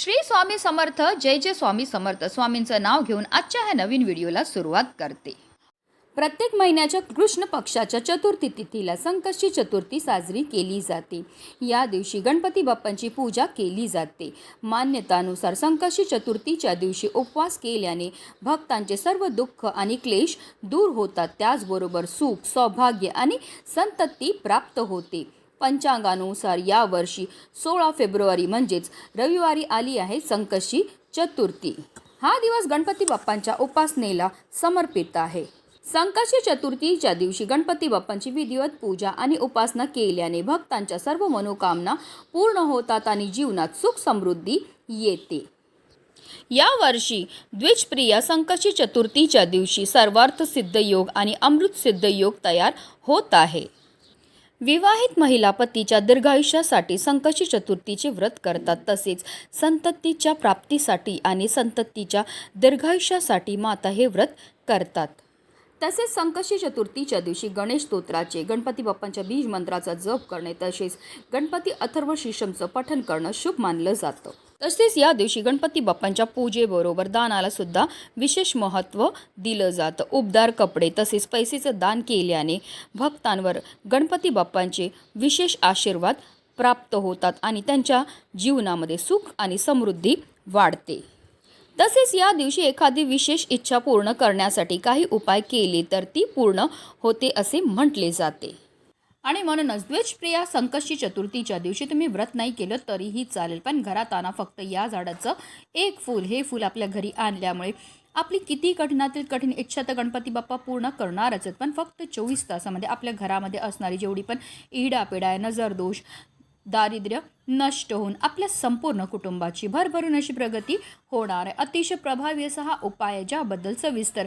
श्री स्वामी समर्थ जय जय स्वामी समर्थ. स्वामींचं नाव घेऊन आजच्या ह्या नवीन व्हिडिओला सुरुवात करते. प्रत्येक महिन्याच्या कृष्ण पक्षाच्या चतुर्थी तिथीला संकष्टी चतुर्थी साजरी केली जाते. या दिवशी गणपती बाप्पांची पूजा केली जाते. मान्यतानुसार संकष्टी चतुर्थीच्या दिवशी उपवास केल्याने भक्तांचे सर्व दुःख आणि क्लेश दूर होतात. त्याचबरोबर सुख सौभाग्य आणि संतती प्राप्त होते. पंचांगानुसार यावर्षी सोळा फेब्रुवारी म्हणजेच रविवारी आली आहे संकशी चतुर्थी. हा दिवस गणपती बाप्पांच्या उपासनेला समर्पित आहे. संकष्टी चतुर्थीच्या दिवशी गणपती बाप्पांची विधिवत पूजा आणि उपासना केल्याने भक्तांच्या सर्व मनोकामना पूर्ण होतात आणि जीवनात सुख समृद्धी येते. यावर्षी द्विजप्रिया संकष्टी चतुर्थीच्या दिवशी सर्वार्थ सिद्ध योग आणि अमृत सिद्ध योग तयार होत आहे. विवाहित महिला पतीच्या दीर्घायुष्यासाठी संकशी चतुर्थीचे व्रत करतात. तसेच संततीच्या प्राप्तीसाठी आणि संततीच्या दीर्घायुष्यासाठी माता हे व्रत करतात. तसेच संकशी चतुर्थीच्या दिवशी गणेश स्तोत्राचे गणपती बाप्पांच्या बीज मंत्राचा जप करणे तसेच गणपती अथर्व शिशमचं पठण करणं शुभ मानलं जातं. तसेच या दिवशी गणपती बाप्पांच्या पूजेबरोबर दानाला सुद्धा विशेष महत्त्व दिलं जातं. उबदार कपडे तसेच पैसेचं दान केल्याने भक्तांवर गणपती बाप्पांचे विशेष आशीर्वाद प्राप्त होतात आणि त्यांच्या जीवनामध्ये सुख आणि समृद्धी वाढते. तसेच या दिवशी एखादी विशेष इच्छा पूर्ण करण्यासाठी काही उपाय केले तर ती पूर्ण होते असे म्हटले जाते. आणि म्हणूनच द्वेषप्रिया संकष्टी चतुर्थीच्या दिवशी तुम्ही व्रत नाही केलं तरीही चालेल. पण घरात आणा फक्त या झाडाचं एक फूल. हे फूल आपल्या घरी आणल्यामुळे आपली किती कठीणातील कठीण इच्छा तर गणपती बाप्पा पूर्ण करणारच आहेत. पण फक्त चोवीस तासामध्ये आपल्या घरामध्ये असणारी जेवढी पण इडापिडा आहे नजर दोष दारिद्र्य नष्ट होऊन आपल्या संपूर्ण कुटुंबाची भरभरून अशी प्रगती होणार आहे. अतिशय प्रभावी असा हा उपाय आहे ज्याबद्दल सविस्तर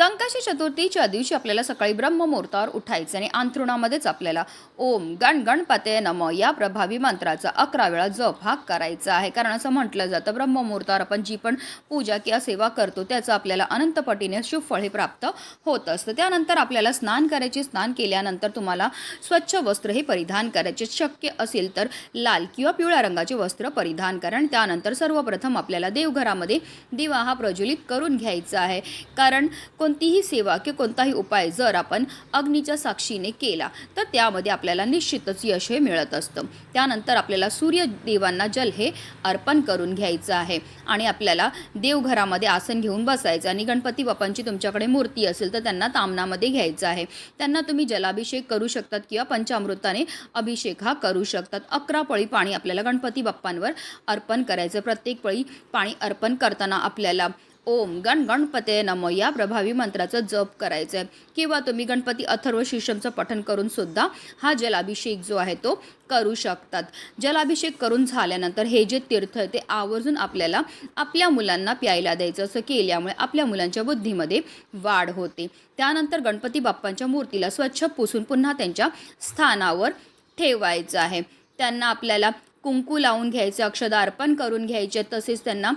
संकष्टी चतुर्थीच्या दिवशी आपल्याला सकाळी ब्रह्ममुहूर्तावर उठायचं आणि अंथरुणामध्येच आपल्याला ओम गण गणपते नम या प्रभावी मंत्राचा अकरा वेळा जप हा करायचा आहे. कारण असं म्हटलं जातं ब्रह्ममुहूर्तावर आपण जी पण पूजा किंवा सेवा करतो त्याचं आपल्याला अनंतपटीने पटीने हे प्राप्त होत असतं. त्यानंतर आपल्याला स्नान करायचे स्नान केल्यानंतर तुम्हाला स्वच्छ वस्त्र हे परिधान करायचे. शक्य असेल तर लाल किंवा पिवळ्या रंगाचे वस्त्र परिधान करा आणि त्यानंतर सर्वप्रथम आपल्याला देवघरामध्ये दिवा हा प्रज्वलित करून घ्यायचा आहे. कारण कोण कोणतीही सेवा किंवा कोणताही उपाय जर आपण अग्नीच्या साक्षीने केला तर त्यामध्ये आपल्याला निश्चितच यश हे मिळत असतं. त्यानंतर आपल्याला सूर्यदेवांना जल हे अर्पण करून घ्यायचं आहे आणि आपल्याला देवघरामध्ये आसन घेऊन बसायचं आणि गणपती बाप्पांची तुमच्याकडे मूर्ती असेल तर त्यांना तामनामध्ये घ्यायचं आहे. त्यांना तुम्ही जलाभिषेक करू शकतात किंवा पंचामृताने अभिषेक हा करू शकतात. अकरा पळी पाणी आपल्याला गणपती बाप्पांवर अर्पण करायचं प्रत्येक पळी पाणी अर्पण करताना आपल्याला ओम गण गणपते नम. या प्रभावी मंत्राचं जप करायचं आहे किंवा तुम्ही गणपती अथर्व शीर्षमचं पठण करून सुद्धा हा जलाभिषेक जो आहे तो करू शकतात. जलाभिषेक करून झाल्यानंतर हे जे तीर्थ आहे ते आवर्जून आपल्याला आपल्या मुलांना प्यायला द्यायचं. असं केल्यामुळे आपल्या मुलांच्या बुद्धीमध्ये वाढ होते. त्यानंतर गणपती बाप्पांच्या मूर्तीला स्वच्छ पुसून पुन्हा त्यांच्या स्थानावर ठेवायचं आहे. त्यांना आपल्याला कुंकू लावून घ्यायचं अक्षदा अर्पण करून घ्यायचे. तसेच त्यांना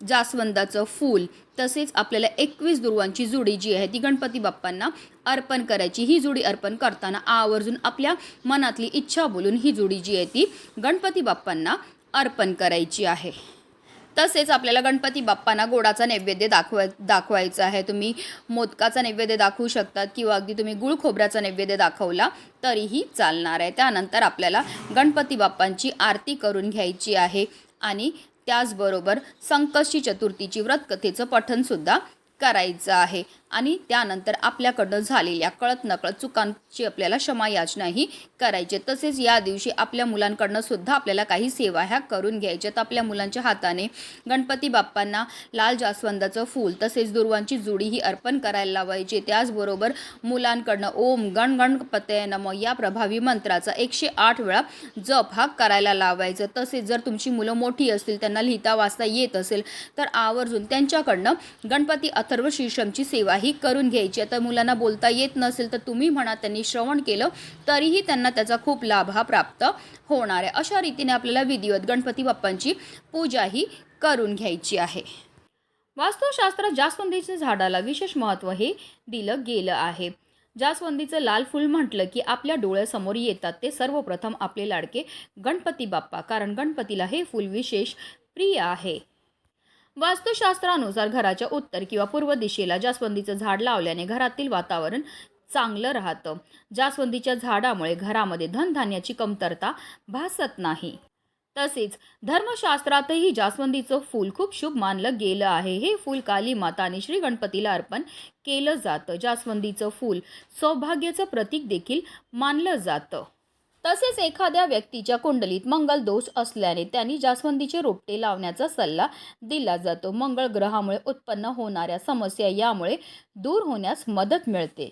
जास्वंदाचं फूल तसेच आपल्याला एकवीस दुर्वांची जुडी जी आहे ती गणपती बाप्पांना अर्पण करायची. ही जुडी अर्पण करताना आवर्जून आपल्या मनातली इच्छा बोलून ही जुडी जी आहे ती गणपती बाप्पांना अर्पण करायची आहे. तसेच आपल्याला गणपती बाप्पांना गोडाचा नैवेद्य दाखवाय दाखवायचा आहे. तुम्ही मोदकाचा नैवेद्य दाखवू शकतात किंवा अगदी तुम्ही गुळ खोबऱ्याचा नैवेद्य दाखवला तरीही चालणार आहे. त्यानंतर आपल्याला गणपती बाप्पांची आरती करून घ्यायची आहे आणि त्याचबरोबर संकष्टी चतुर्थीची व्रतकथेचं पठणसुद्धा करायचं आहे. आणि त्यानंतर आपल्याकडनं झालेल्या कळत नकळत चुकांची आपल्याला क्षमा याचनाही करायची. तसेच या दिवशी आपल्या मुलांकडनं सुद्धा आपल्याला काही सेवा ह्या करून घ्यायच्यात आपल्या मुलांच्या हाताने गणपती बाप्पांना लाल जास्वंदाचं फूल तसेच दुर्वांची जुडी ही अर्पण करायला लावायची. त्याचबरोबर मुलांकडनं ओम गण गणपते नम या प्रभावी मंत्राचा एकशे आठ वेळा जप हा करायला लावायचं. तसेच जर तुमची मुलं मोठी असतील त्यांना लिहिता वाचता येत असेल तर आवर्जून त्यांच्याकडनं गणपती अथर्व शीर्षमची सेवाही करून घ्यायची. आता मुलांना बोलता येत नसेल तर तुम्ही म्हणा त्यांनी श्रवण केलं तरीही त्यांना त्याचा खूप लाभ हा प्राप्त होणार आहे. अशा रीतीने आपल्याला विधिवत गणपती बाप्पांची पूजाही करून घ्यायची आहे. वास्तुशास्त्रात जास्वंदीच्या झाडाला विशेष महत्त्व हे दिलं गेलं आहे. जास्वंदीचं लाल फूल म्हटलं की आपल्या डोळ्यासमोर येतात. ते सर्वप्रथम आपले लाडके गणपती बाप्पा कारण गणपतीला हे फूल विशेष प्रिय आहे. वास्तुशास्त्रानुसार घराच्या उत्तर किंवा पूर्व दिशेला जास्वंदीचं झाड लावल्याने घरातील वातावरण चांगलं राहतं. जास्वंदीच्या झाडामुळे घरामध्ये धनधान्याची कमतरता भासत नाही. तसेच धर्मशास्त्रातही जास्वंदीचं फूल खूप शुभ मानलं गेलं आहे. हे फूल काली माता आणि श्री गणपतीला अर्पण केलं जातं. जास्वंदीचं फूल सौभाग्याचं प्रतीक देखील मानलं जातं. तसेच एखाद्या व्यक्तीच्या कुंडलीत मंगल दोष असल्याने त्यांनी जास्वंदीचे रोपटे लावण्याचा सल्ला दिला जातो. मंगळ ग्रहामुळे उत्पन्न होणाऱ्या समस्या यामुळे दूर होण्यास मदत मिळते.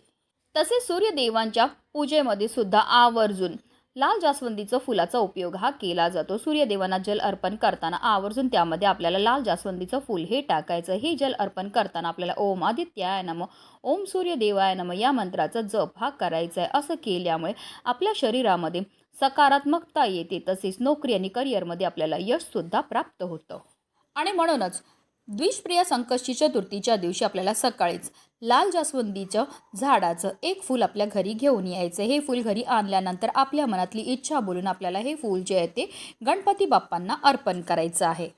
तसेच सूर्यदेवांच्या पूजेमध्ये सुद्धा आवर्जून लाल जास्वंदीचं फुलाचा उपयोग हा केला जातो. सूर्यदेवांना जल अर्पण करताना आवर्जून त्यामध्ये आपल्याला लाल जास्वंदीचं फूल हे टाकायचं. हे जल अर्पण करताना आपल्याला ओम आदित्याय नम ओम सूर्यदेवाय नम या मंत्राचा जप हा करायचा आहे. असं केल्यामुळे आपल्या शरीरामध्ये सकारात्मकता येते. तसेच नोकरी आणि करिअरमध्ये आपल्याला यशसुद्धा प्राप्त होतं. आणि म्हणूनच द्विषप्रिय संकष्टी चतुर्थीच्या दिवशी आपल्याला सकाळीच लाल जास्वंदीचं झाडाचं एक फूल आपल्या घरी घेऊन यायचं. हे फूल घरी आणल्यानंतर आपल्या मनातली इच्छा बोलून आपल्याला हे फूल जे आहे ते गणपती बाप्पांना अर्पण करायचं आहे.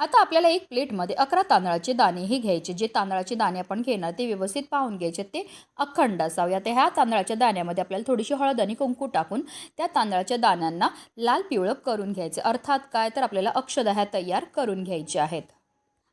आता आपल्याला एक प्लेटमध्ये अकरा तांदळाचे दाणे हे घ्यायचे. जे तांदळाचे दाणे आपण घेणार ते व्यवस्थित पाहून घ्यायचे. ते अखंड असावे. आता ह्या तांदळाच्या दाण्यामध्ये आपल्याला थोडीशी हळद आणि कुंकू टाकून त्या तांदळाच्या दाण्यांना लाल पिवळं करून घ्यायचे. अर्थात काय? तर आपल्याला अक्षदा तयार करून घ्यायचे आहेत.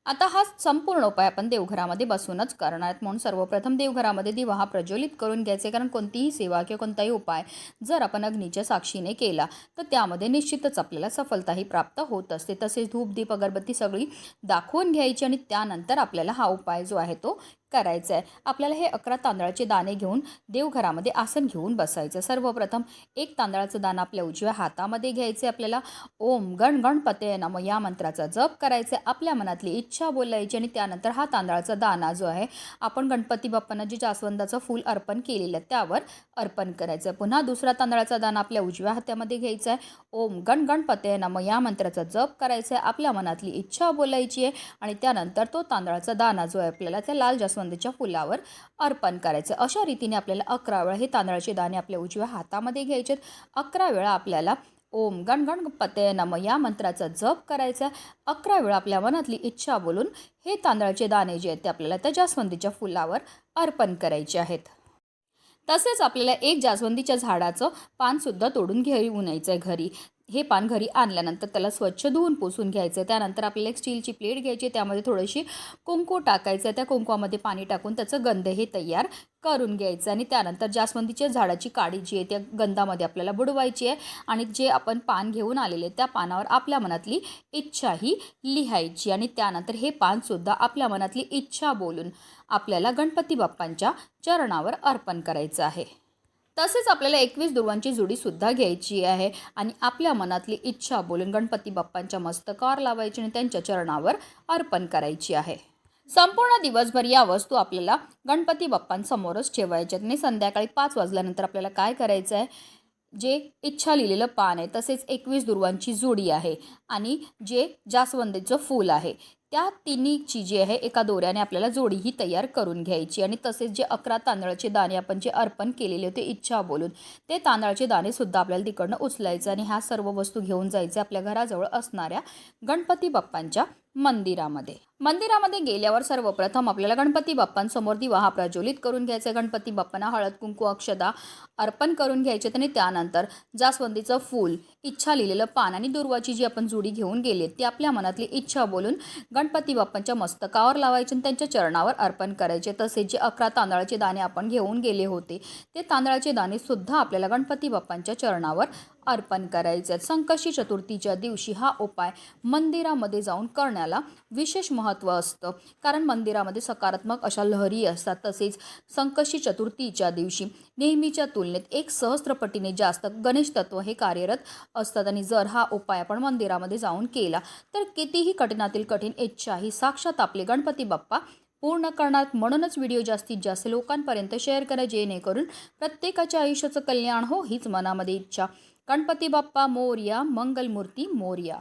आता हा संपूर्ण उपाय आपण देवघरामध्ये बसूनच करणार आहेत. म्हणून सर्वप्रथम देवघरामध्ये दिवा हा प्रज्वलित करून घ्यायचे कारण कोणतीही सेवा किंवा कोणताही उपाय जर आपण अग्नीच्या साक्षीने केला तर त्यामध्ये निश्चितच आपल्याला सफलताही प्राप्त होत असते. तसेच धूप दीप अगरबत्ती सगळी दाखवून घ्यायची आणि त्यानंतर आपल्याला हा उपाय जो आहे तो करायचं आहे आपल्याला हे अकरा तांदळाचे दाणे घेऊन देवघरामध्ये आसन घेऊन बसायचं. सर्वप्रथम एक तांदळाचं दाणं आपल्या उजव्या हातामध्ये घ्यायचे आपल्याला ओम गण गणपते नम या मंत्राचा जप करायचा आपल्या मनातली इच्छा बोलायची आणि त्यानंतर हा तांदळाचा दाणा जो आहे आपण गणपती बाप्पांना जे जास्वंदाचं फूल अर्पण केलेलं आहे त्यावर अर्पण करायचं पुन्हा दुसरा तांदळाचा दाणा आपल्या उजव्या हातामध्ये घ्यायचा आहे ओम गण गणपते नम या मंत्राचा जप करायचा आहे आपल्या मनातली इच्छा बोलायची आहे आणि त्यानंतर तो तांदळाचा दाणा जो आहे आपल्याला त्या लाल जास्वंदीच्या फुलावर अर्पण करायचं. अशा रीतीने आपल्याला अकरा वेळा हे तांदळाचे दाणे आपल्या उजव्या हातामध्ये घ्यायचे अकरा वेळा आपल्याला ओम गण पतय नम या मंत्राचा जप करायचा. अकरा वेळा आपल्या मनातली इच्छा बोलून हे तांदळाचे दाणे जे आहेत ते आपल्याला त्या जास्वंदीच्या फुलावर अर्पण करायचे आहेत. तसेच आपल्याला एक जास्वंदीच्या झाडाचं पानसुद्धा तोडून घेऊन यायचं आहे घरी. हे पान घरी आणल्यानंतर त्याला स्वच्छ धुवून पुसून घ्यायचं त्यानंतर आपल्याला एक स्टीलची प्लेट घ्यायची त्यामध्ये थोडीशी कुंकू टाकायचं त्या कुंकवामध्ये पाणी टाकून त्याचं गंध हे तयार करून घ्यायचं आणि त्यानंतर जास्वंदीच्या झाडाची काडी जी आहे त्या गंधामध्ये आपल्याला बुडवायची आहे आणि जे आपण पान घेऊन आलेले त्या पानावर आपल्या मनातली इच्छाही लिहायची आणि त्यानंतर हे पानसुद्धा आपल्या मनातली इच्छा बोलून आपल्याला गणपती बाप्पांच्या चरणावर अर्पण करायचं आहे. तसेच आपल्याला एकवीस दुर्वांची जुडीसुद्धा घ्यायची आहे. आणि आपल्या मनातली इच्छा बोलून गणपती बाप्पांच्या मस्तकावर लावायची आणि त्यांच्या चरणावर अर्पण करायची आहे. संपूर्ण दिवसभर या वस्तू आपल्याला गणपती बाप्पांसमोरच ठेवायच्यात आणि संध्याकाळी पाच वाजल्यानंतर आपल्याला काय करायचं आहे? जे इच्छा लिहिलेलं पान आहे तसेच एकवीस दुर्वांची जोडी आहे. आणि जे जास्वंदीचं फूल आहे त्या तिन्हीची जी आहे एका दोऱ्याने आपल्याला जोडी ही तयार करून घ्यायची आणि तसेच जे अकरा तांदळाचे दाणे आपण जे अर्पण केलेले होते इच्छा बोलून ते तांदळाचे दाणे सुद्धा आपल्याला तिकडनं उचलायचं आणि ह्या सर्व वस्तू घेऊन जायचे आपल्या घराजवळ असणाऱ्या गणपती बाप्पांच्या मंदिरामध्ये. मंदिरामध्ये गेल्यावर सर्वप्रथम आपल्याला गणपती बाप्पांसमोर दिवा हा प्रज्वलित करून घ्यायचा गणपती बाप्पांना हळद कुंकू अक्षदा अर्पण करून घ्यायचे आणि त्यानंतर जास्वंदीचं फूल इच्छा लिहिलेलं पान आणि दुर्वाची जी आपण जुडी घेऊन गेले ती आपल्या मनातली इच्छा बोलून गणपती बाप्पांच्या मस्तकावर लावायचे आणि त्यांच्या चरणावर अर्पण करायचे. तसेच जे अकरा तांदळाचे दाणे आपण घेऊन गेले होते ते तांदळाचे दाणे सुद्धा आपल्याला गणपती बाप्पांच्या चरणावर अर्पण करायचे. आहेत संकष्टी चतुर्थीच्या दिवशी हा उपाय मंदिरामध्ये जाऊन करण्याला विशेष महत्त्व असतं. कारण मंदिरामध्ये सकारात्मक अशा लहरी असतात. तसेच संकष्टी चतुर्थीच्या दिवशी नेहमीच्या तुलनेत एक सहस्त्रपटीने जास्त गणेश तत्व हे कार्यरत असतात. आणि जर हा उपाय आपण मंदिरामध्ये जाऊन केला तर कितीही कठीणातील कठीण इच्छा ही साक्षात आपले गणपती बाप्पा पूर्ण करणार. म्हणूनच व्हिडिओ जास्तीत जास्त लोकांपर्यंत शेअर करा जेणेकरून प्रत्येकाच्या आयुष्याचं कल्याण हो हीच मनामध्ये इच्छा. गणपती बाप्पा मोर्या मंगलमूर्ती मोर्या